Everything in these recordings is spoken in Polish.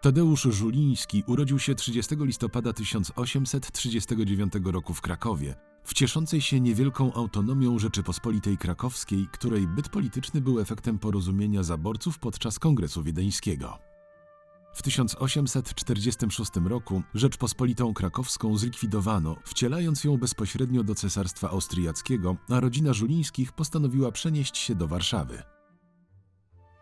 Tadeusz Żuliński urodził się 30 listopada 1839 roku w Krakowie, w cieszącej się niewielką autonomią Rzeczypospolitej Krakowskiej, której byt polityczny był efektem porozumienia zaborców podczas Kongresu Wiedeńskiego. W 1846 roku Rzeczpospolitą Krakowską zlikwidowano, wcielając ją bezpośrednio do Cesarstwa Austriackiego, a rodzina Żulińskich postanowiła przenieść się do Warszawy.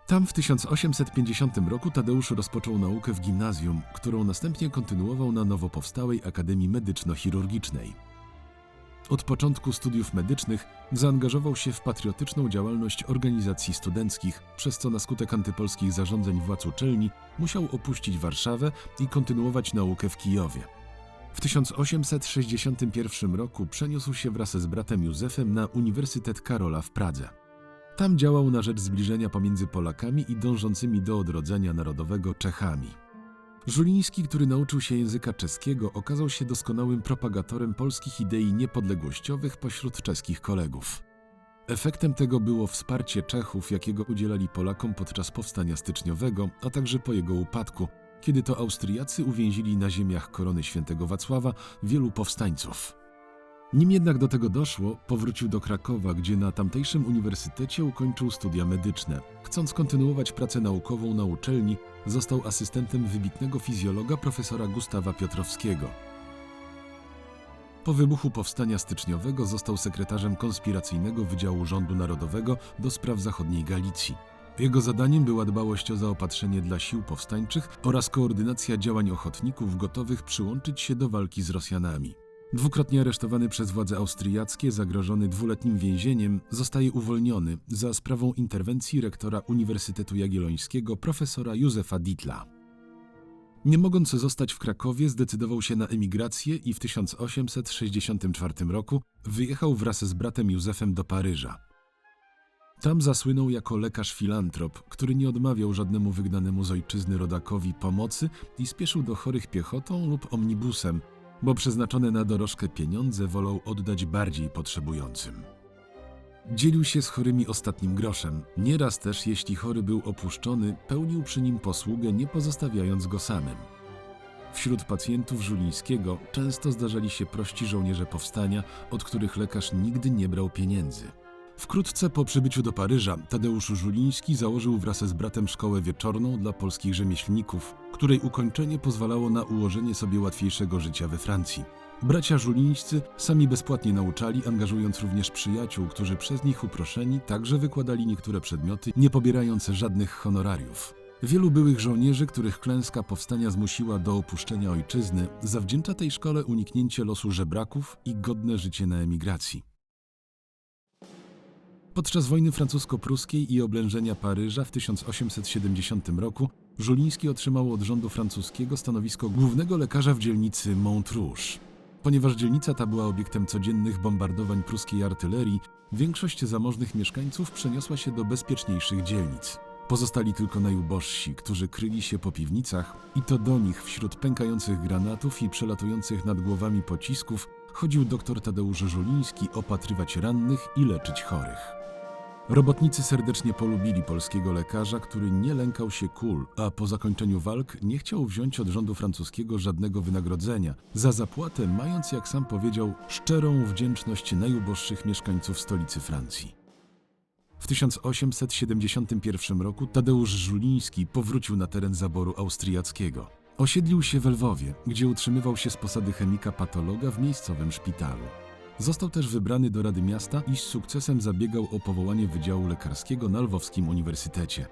Tam w 1850 roku Tadeusz rozpoczął naukę w gimnazjum, którą następnie kontynuował na nowo powstałej Akademii Medyczno-Chirurgicznej. Od początku studiów medycznych zaangażował się w patriotyczną działalność organizacji studenckich, przez co na skutek antypolskich zarządzeń władz uczelni musiał opuścić Warszawę i kontynuować naukę w Kijowie. W 1861 roku przeniósł się wraz z bratem Józefem na Uniwersytet Karola w Pradze. Tam działał na rzecz zbliżenia pomiędzy Polakami i dążącymi do odrodzenia narodowego Czechami. Żuliński, który nauczył się języka czeskiego, okazał się doskonałym propagatorem polskich idei niepodległościowych pośród czeskich kolegów. Efektem tego było wsparcie Czechów, jakiego udzielali Polakom podczas powstania styczniowego, a także po jego upadku, kiedy to Austriacy uwięzili na ziemiach korony świętego Wacława wielu powstańców. Nim jednak do tego doszło, powrócił do Krakowa, gdzie na tamtejszym uniwersytecie ukończył studia medyczne. Chcąc kontynuować pracę naukową na uczelni, został asystentem wybitnego fizjologa profesora Gustawa Piotrowskiego. Po wybuchu powstania styczniowego został sekretarzem konspiracyjnego Wydziału Rządu Narodowego do spraw zachodniej Galicji. Jego zadaniem była dbałość o zaopatrzenie dla sił powstańczych oraz koordynacja działań ochotników gotowych przyłączyć się do walki z Rosjanami. Dwukrotnie aresztowany przez władze austriackie, zagrożony dwuletnim więzieniem, zostaje uwolniony za sprawą interwencji rektora Uniwersytetu Jagiellońskiego profesora Józefa Ditla. Nie mogąc zostać w Krakowie, zdecydował się na emigrację i w 1864 roku wyjechał wraz z bratem Józefem do Paryża. Tam zasłynął jako lekarz filantrop, który nie odmawiał żadnemu wygnanemu z ojczyzny rodakowi pomocy i spieszył do chorych piechotą lub omnibusem, bo przeznaczone na dorożkę pieniądze wolał oddać bardziej potrzebującym. Dzielił się z chorymi ostatnim groszem. Nieraz też, jeśli chory był opuszczony, pełnił przy nim posługę, nie pozostawiając go samym. Wśród pacjentów Żulińskiego często zdarzali się prości żołnierze powstania, od których lekarz nigdy nie brał pieniędzy. Wkrótce po przybyciu do Paryża Tadeusz Żuliński założył wraz z bratem szkołę wieczorną dla polskich rzemieślników, której ukończenie pozwalało na ułożenie sobie łatwiejszego życia we Francji. Bracia żulińscy sami bezpłatnie nauczali, angażując również przyjaciół, którzy przez nich uproszeni także wykładali niektóre przedmioty, nie pobierając żadnych honorariów. Wielu byłych żołnierzy, których klęska powstania zmusiła do opuszczenia ojczyzny, zawdzięcza tej szkole uniknięcie losu żebraków i godne życie na emigracji. Podczas wojny francusko-pruskiej i oblężenia Paryża w 1870 roku Żuliński otrzymał od rządu francuskiego stanowisko głównego lekarza w dzielnicy Montrouge. Ponieważ dzielnica ta była obiektem codziennych bombardowań pruskiej artylerii, większość zamożnych mieszkańców przeniosła się do bezpieczniejszych dzielnic. Pozostali tylko najubożsi, którzy kryli się po piwnicach i to do nich wśród pękających granatów i przelatujących nad głowami pocisków chodził dr Tadeusz Żuliński opatrywać rannych i leczyć chorych. Robotnicy serdecznie polubili polskiego lekarza, który nie lękał się kul, a po zakończeniu walk nie chciał wziąć od rządu francuskiego żadnego wynagrodzenia, za zapłatę mając, jak sam powiedział, szczerą wdzięczność najuboższych mieszkańców stolicy Francji. W 1871 roku Tadeusz Żuliński powrócił na teren zaboru austriackiego. Osiedlił się w Lwowie, gdzie utrzymywał się z posady chemika patologa w miejscowym szpitalu. Został też wybrany do Rady Miasta i z sukcesem zabiegał o powołanie Wydziału Lekarskiego na Lwowskim Uniwersytecie.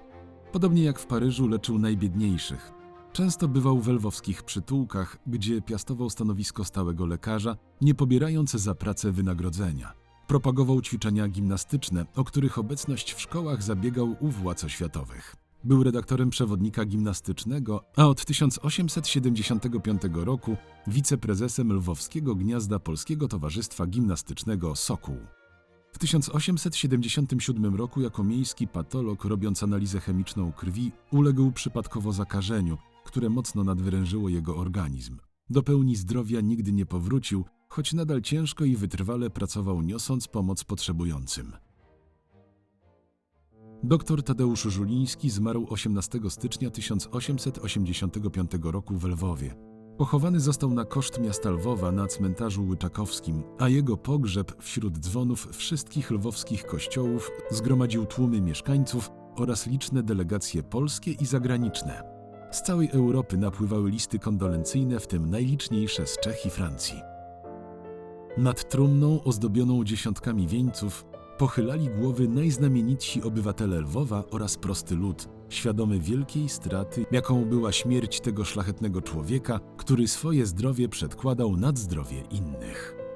Podobnie jak w Paryżu leczył najbiedniejszych. Często bywał w lwowskich przytułkach, gdzie piastował stanowisko stałego lekarza, nie pobierając za pracę wynagrodzenia. Propagował ćwiczenia gimnastyczne, o których obecność w szkołach zabiegał u władz oświatowych. Był redaktorem przewodnika gimnastycznego, a od 1875 roku wiceprezesem Lwowskiego Gniazda Polskiego Towarzystwa Gimnastycznego Sokół. W 1877 roku jako miejski patolog robiąc analizę chemiczną krwi uległ przypadkowo zakażeniu, które mocno nadwyrężyło jego organizm. Do pełni zdrowia nigdy nie powrócił, choć nadal ciężko i wytrwale pracował niosąc pomoc potrzebującym. Doktor Tadeusz Żuliński zmarł 18 stycznia 1885 roku w Lwowie. Pochowany został na koszt miasta Lwowa na cmentarzu Łyczakowskim, a jego pogrzeb wśród dzwonów wszystkich lwowskich kościołów zgromadził tłumy mieszkańców oraz liczne delegacje polskie i zagraniczne. Z całej Europy napływały listy kondolencyjne, w tym najliczniejsze z Czech i Francji. Nad trumną ozdobioną dziesiątkami wieńców pochylali głowy najznamienitsi obywatele Lwowa oraz prosty lud, świadomy wielkiej straty, jaką była śmierć tego szlachetnego człowieka, który swoje zdrowie przedkładał nad zdrowie innych.